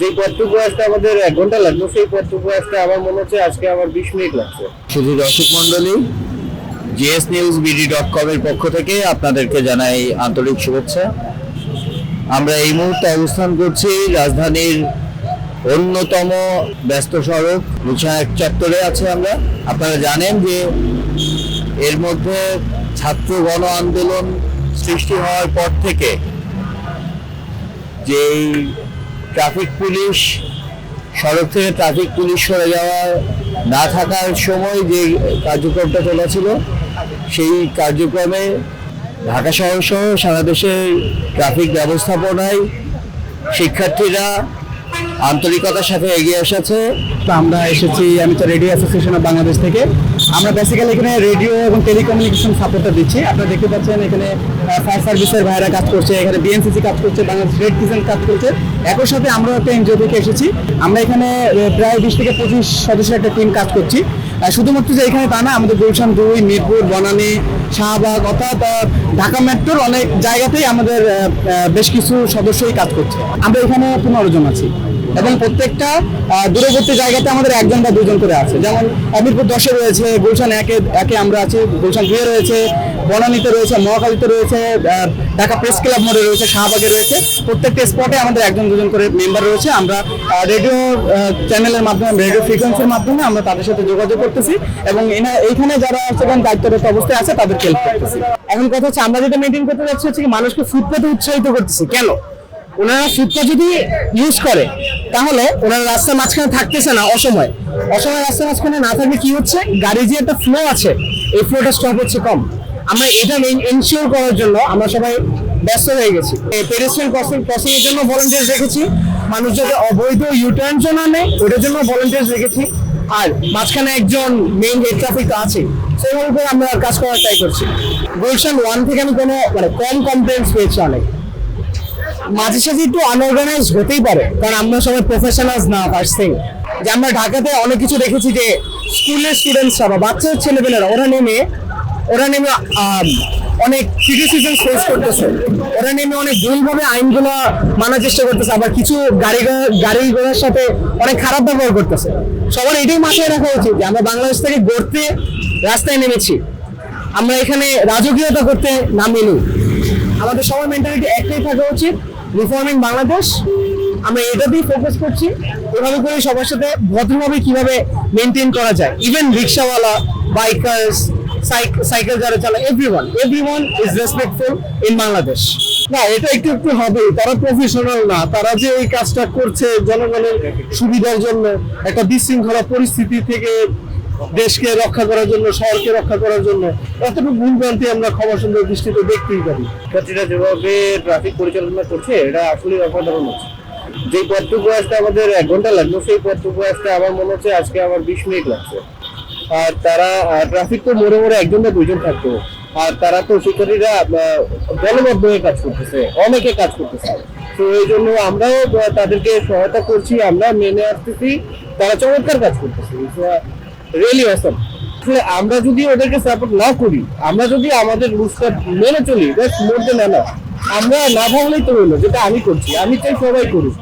যে পথটুকু আসতে আমাদের এক ঘণ্টা লাগল, সেই পথটুকু আসতে আমার মনে হচ্ছে আজকে আমার বিশ মিনিট লাগছে। শুধু দর্শক মন্ডলী GS news BD dot com এর পক্ষ থেকে আপনাদেরকে জানাই আন্তরিক শুভেচ্ছা। আমরা এই মুহূর্তে অবস্থান করছি রাজধানীর অন্যতম ব্যস্ত সড়ক গুলশান চত্বরে আছে আমরা। আপনারা জানেন যে এর মধ্যে ছাত্র গণ আন্দোলন সৃষ্টি হওয়ার পর থেকে যেই ট্রাফিক পুলিশ, সড়ক থেকে ট্রাফিক পুলিশ সরে যাওয়া না থাকার সময় যে কার্যক্রমটা চলেছিল সেই কার্যক্রমে ঢাকা শহর সহ সারা দেশের ট্রাফিক ব্যবস্থাপনায় শিক্ষার্থীরা আন্তরিকতার সাথে এগিয়ে এসেছে। তো আমরা এসেছি, আমি তো রেডিও অ্যাসোসিয়েশন অফ বাংলাদেশ থেকে। আমরা বেসিক্যালি এখানে রেডিও এবং টেলিকমিউনিকেশন সাপোর্টটা দিচ্ছি। আপনারা দেখতে পাচ্ছেন এখানে ফায়ার সার্ভিসের ভাইরা কাজ করছে, এখানে বিএনসিসি কাজ করছে, বাংলাদেশ রেড কিচেন কাজ করছে। একই সাথে আমরা একটা এনজিও থেকে এসেছি। আমরা এখানে প্রায় বিশ থেকে পঁচিশ সদস্যের একটা টিম কাজ করছি। শুধুমাত্র যে এখানে তা না, আমাদের গুলশান দুই, মিরপুর, বনানী শাহবাগ অর্থাৎ ঢাকা মেট্রোর অনেক জায়গাতেই আমাদের বেশ কিছু সদস্যই কাজ করছে। আমরা এখানে পনেরো জন আছি এবং প্রত্যেকটা দূরবর্তী জায়গাতে আমাদের একজন বা দুজন করে আছে। যেমন আমিরপুর দশে রয়েছে, গুলশান একে একে আমরা আছি, গুলশান দুয়ে রয়েছে, বনানীতে রয়েছে মহাকালীতে রয়েছে ঢাকা প্রেস ক্লাব মোড়ে রয়েছে, শাহবাগে রয়েছে। প্রত্যেকটা স্পটে আমাদের একজন, দুজন করে মেম্বার রয়েছে। আমরা রেডিও চ্যানেলের মাধ্যমে, রেডিও ফ্রিকোয়েন্সির মাধ্যমে আমরা তাদের সাথে যোগাযোগ করতেছি এবং এইখানে যারা সেখানে দায়িত্বরত অবস্থায় আছে তাদেরকে হেল্প করতেছি। এখন কথা হচ্ছে, আমরা যেটা মেনটেন করতে যাচ্ছি হচ্ছে কি, মানুষকে ফুটপাতে উৎসাহিত করতেছি। কেন? ওনারা ফুটপাথ যদি ইউজ করে, তাহলে ওনারা রাস্তার মাঝখানে থাকতেছে না, অসময়। অসময় রাস্তার মাঝখানে না থাকলে কি হচ্ছে? গাড়ি যে একটা ফ্লো আছে, এই ফ্লোটা স্টপ হচ্ছে কম। আমরা এটা এনশিওর করার জন্য আমরা সবাই ব্যস্ত হয়ে গেছি। পেডেস্ট্রিয়ান ক্রসিং ক্রসিং এর জন্য ভলেন্টিয়ার্স রেখেছি। মানুষ যাতে অবৈধ ইউটার্ন জন্য নেই ওটার জন্য ভলেন্টিয়ার্স রেখেছি। আর মাঝখানে একজন মেইন হেড ট্রাফিক তো আছে সেইভাবে করে আমরা কাজ করার ট্রাই করছি। গুলশান ওয়ান থেকে আমি কোনো মানে কম কমপ্লেন্টস পেয়েছি অনেক। মাঝে সাঝে একটু আনঅর্গানাইজ হতেই পারে, কারণ আমরা সবাই প্রফেশনালস না ফার্স্ট থিং যে আমরা ঢাকাতে অনেক কিছু দেখেছি যে স্কুলের স্টুডেন্টসরা বা বাচ্চা ছেলেমেয়েরা ওরা নেমে ওরা নেমে অনেক ক্রিটিসিজম ফেস করতেছে। ওরা নেমে অনেক ভুলভাবে আইনগুলো মানার চেষ্টা করতেছে, আবার কিছু গাড়ি গাড়ি ঘোড়ার সাথে অনেক খারাপ ব্যবহার করতেছে। সবার এটাই মাথায় রাখা উচিত যে আমরা বাংলাদেশ থেকে গড়তে রাস্তায় নেমেছি। আমরা এখানে রাজকীয়তা করতে নামিনি। আমাদের সবার মেন্টালিটি একটাই থাকা উচিত রিফর্মিং বাংলাদেশ। আমরা এটাতেই ফোকাস করছি, এভাবে করে সবার সাথে ভদ্রভাবে কীভাবে মেনটেন করা যায়। ইভেন রিক্সাওয়ালা বাইকার্স সাইকেল যারা চালায় everyone everyone is respectful in Bangladesh না এটা একটু একটু হবে তারা প্রফেশনাল না। তারা যে এই কাজটা করছে জনগণের সুবিধার জন্য একটা বিশৃঙ্খলা পরিস্থিতি থেকে দেশকে রক্ষা করার জন্য শহরকে রক্ষা করার জন্য এতটুকু ভুলভ্রান্তি আমরা ক্ষমা সুন্দর দৃষ্টিতে দেখতেই পারি। শিক্ষার্থীরা যেভাবে ট্রাফিক পরিচালনা করছে এটা আসলে অসাধারণ হচ্ছে। যে পথটুকু আসতে আমাদের এক ঘণ্টা লাগল সেই পথটুকু আসতে আমার মনে হচ্ছে আজকে আমার বিশ মিনিট লাগছে। আর তারা ট্রাফিক তো মোড়ে মোড়ে একজন বা দুজন থাকতো। আর তারা তো শিক্ষার্থীরা দলবদ্ধ হয়ে কাজ করতেছে, অনেকে কাজ করতেছে। তো এই জন্য আমরাও তাদেরকে সহায়তা করছি, আমরা মেনে আসতেছি, তারা চমৎকার কাজ করতেছে। রিয়েলি অসম আসলে আমরা যদি ওদেরকে সাপোর্ট না করি, আমরা যদি আমাদের রুলসটা মেনে চলি দ্যাটস মোর দেন আমরা না ভাবলেই তো হলো, যেটা আমি করছি, আমি চাই সবাই করুক।